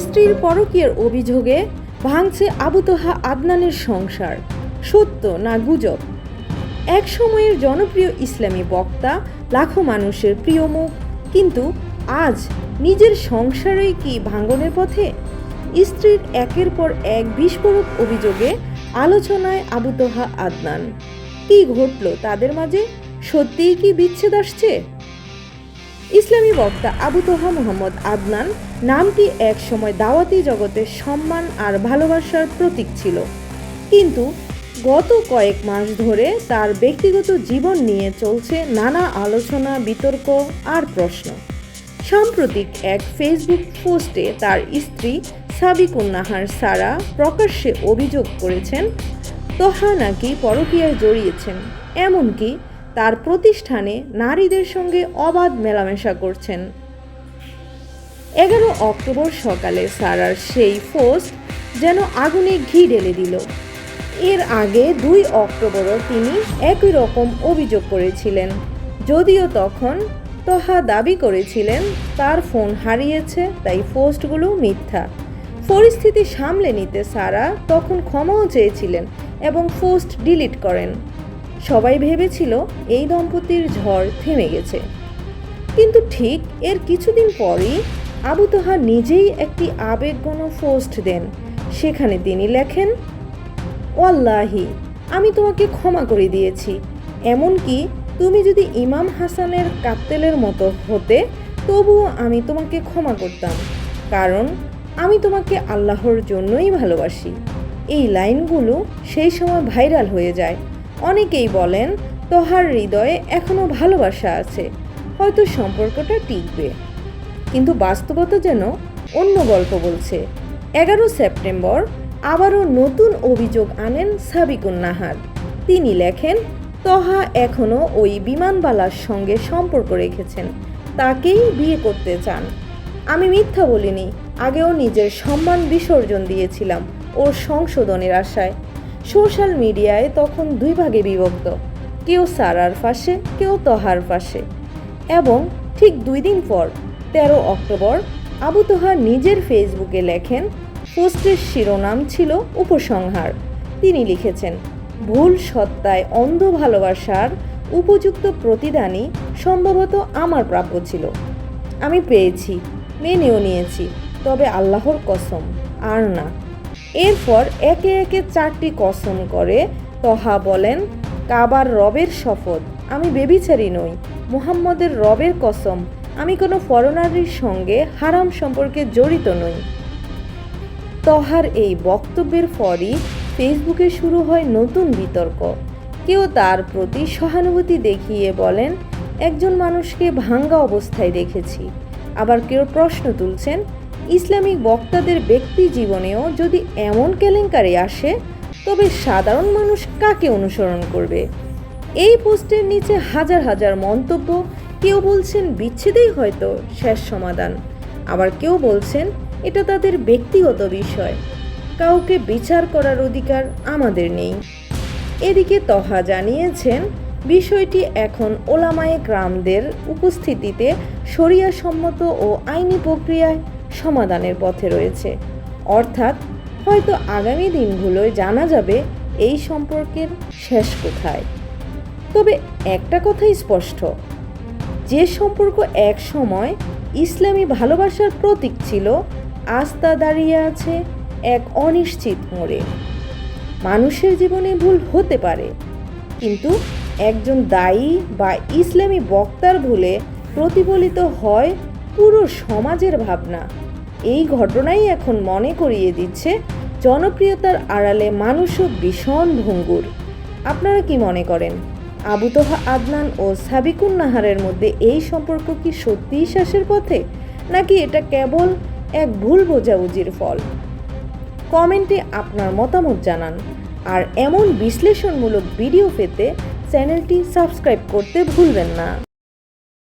স্ত্রীর পরকীয়ার অভিযোগে ভাঙছে আবু তোহা আদনানের সংসার। সত্য না গুজব? এক সময়ের জনপ্রিয় ইসলামী বক্তা, লাখো মানুষের প্রিয় মুখ, কিন্তু আজ নিজের সংসারেই কি ভাঙনের পথে? স্ত্রীর একের পর এক বিস্ফোরক অভিযোগে আলোচনায় আবু তোহা আদনান। কি ঘটল তাদের মাঝে? সত্যিই কি বিচ্ছেদ আসছে? ইসলামী বক্তা আবু তোহা মোহাম্মদ আদনান নামটি এক সময় দাওয়াতি জগতের সম্মান আর ভালোবাসার প্রতীক ছিল। কিন্তু গত কয়েক মাস ধরে তার ব্যক্তিগত জীবন নিয়ে চলছে নানা আলোচনা, বিতর্ক আর প্রশ্ন। সাম্প্রতিক এক ফেসবুক পোস্টে তার স্ত্রী সাবিকুন্নাহার সারা প্রকাশ্যে অভিযোগ করেছেন, তোহা নাকি পরকীয়ায় জড়িয়েছেন। এমনকি তার প্রতিষ্ঠানে নারীদের সঙ্গে অবাধ মেলামেশা করছেন। এগারো অক্টোবর সকালে সারার সেই পোস্ট যেন আগুনে ঘি ঢেলে দিল। এর আগে দুই অক্টোবরও তিনি একই রকম অভিযোগ করেছিলেন। যদিও তখন তহা দাবি করেছিলেন, তার ফোন হারিয়েছে, তাই পোস্টগুলো মিথ্যা। পরিস্থিতি সামলে নিতে সারা তখন ক্ষমাও চেয়েছিলেন এবং পোস্ট ডিলিট করেন। সবাই ভেবেছিল এই দম্পতির ঝড় থেমে গেছে। কিন্তু ঠিক এর কিছুদিন পরই আবু তোহা নিজেই একটি আবেগঘন পোস্ট দেন। সেখানে তিনি লেখেন, ওয়াল্লাহি, আমি তোমাকে ক্ষমা করে দিয়েছি। এমনকি তুমি যদি ইমাম হাসানের কাত্তেলের মতো হতে, তবুও আমি তোমাকে ক্ষমা করতাম। কারণ আমি তোমাকে আল্লাহর জন্যই ভালোবাসি। এই লাইনগুলো সেই সময় ভাইরাল হয়ে যায়। অনেকেই বলেন, তোহার হৃদয়ে এখনও ভালোবাসা আছে, হয়তো সম্পর্কটা টিকবে। কিন্তু বাস্তবতা যেন অন্য গল্প বলছে। এগারো সেপ্টেম্বর আবারও নতুন অভিযোগ আনেন সাবিকুন নাহার। তিনি লেখেন, তহা এখনও ওই বিমানবালার সঙ্গে সম্পর্ক রেখেছেন, তাকেই বিয়ে করতে চান। আমি মিথ্যা বলিনি, আগেও নিজের সম্মান বিসর্জন দিয়েছিলাম ওর সংশোধনের আশায়। সোশ্যাল মিডিয়ায় তখন দুই ভাগে বিভক্ত। কেউ সারার পাশে কেউ তহার পাশে এবং ঠিক দুই দিন পর, তেরো অক্টোবর, আবু তোহার নিজের ফেসবুকে লেখেন, পোস্টের শিরোনাম ছিল উপসংহার। তিনি লিখেছেন, ভুল সত্তায় অন্ধ ভালোবাসার উপযুক্ত প্রতিদানই সম্ভবত আমার প্রাপ্য ছিল। আমি পেয়েছি, মেনেও নিয়েছি, তবে আল্লাহর কসম, আর না। এরপর একে একে চারটি কসম করে তহা বলেন, কাবার রবের শপথ, আমি বেবিচারি নই, মুহাম্মদের রবের কসম, আমি কোনো ফরনারির সঙ্গে হারাম সম্পর্কে জড়িত নই। তহার এই বক্তব্যের পরই ফেসবুকে শুরু হয় নতুন বিতর্ক। কেউ তার প্রতি সহানুভূতি দেখিয়ে বলেন, একজন মানুষকে ভাঙ্গা অবস্থায় দেখেছি। আবার কেউ প্রশ্ন তুলছেন ইসলামিক বক্তাদের ব্যক্তি জীবনেও যদি এমন কেলেঙ্কারি আসে, তবে সাধারণ মানুষ কাকে অনুসরণ করবে? এই পোস্টের নিচে হাজার হাজার মন্তব্য, কেউ বলছেন বিচ্ছেদেই হয়তো শেষ সমাধান। আবার কেউ বলছেন এটা তাদের ব্যক্তিগত বিষয়। কাউকে বিচার করার অধিকার আমাদের নেই। এদিকে তহা জানিয়েছেন, বিষয়টি এখন ওলামায়ে গ্রামদের উপস্থিতিতে সম্মত ও আইনি প্রক্রিয়ায় সমাধানের পথে রয়েছে। অর্থাৎ হয়তো আগামী দিনগুলোয় জানা যাবে এই সম্পর্কের শেষ কোথায়। তবে একটা কথাই স্পষ্ট, যে সম্পর্ক এক সময় ইসলামী ভালোবাসার প্রতীক ছিল তা দাঁড়িয়ে আছে এক অনিশ্চিত মোড়ে। মানুষের জীবনে ভুল হতে পারে, কিন্তু একজন দায়ী বা ইসলামী বক্তার ভুলে প্রতিফলিত হয় পুরো সমাজের ভাবনা। এই ঘটনাই এখন মনে করিয়ে দিচ্ছে জনপ্রিয়তার আড়ালে মানুষও ভীষণ ভঙ্গুর। আপনারা কি মনে করেন? আবু তোহা, আদনান ও সাবিকুন নাহারের মধ্যে এই সম্পর্ক কি সত্যিই শ্বাসের পথে? নাকি এটা কেবল এক ভুল বোঝাবুঝির ফল? কমেন্টে আপনার মতামত জানান। আর এমন বিশ্লেষণমূলক ভিডিও পেতে চ্যানেলটি সাবস্ক্রাইব করতে ভুলবেন না।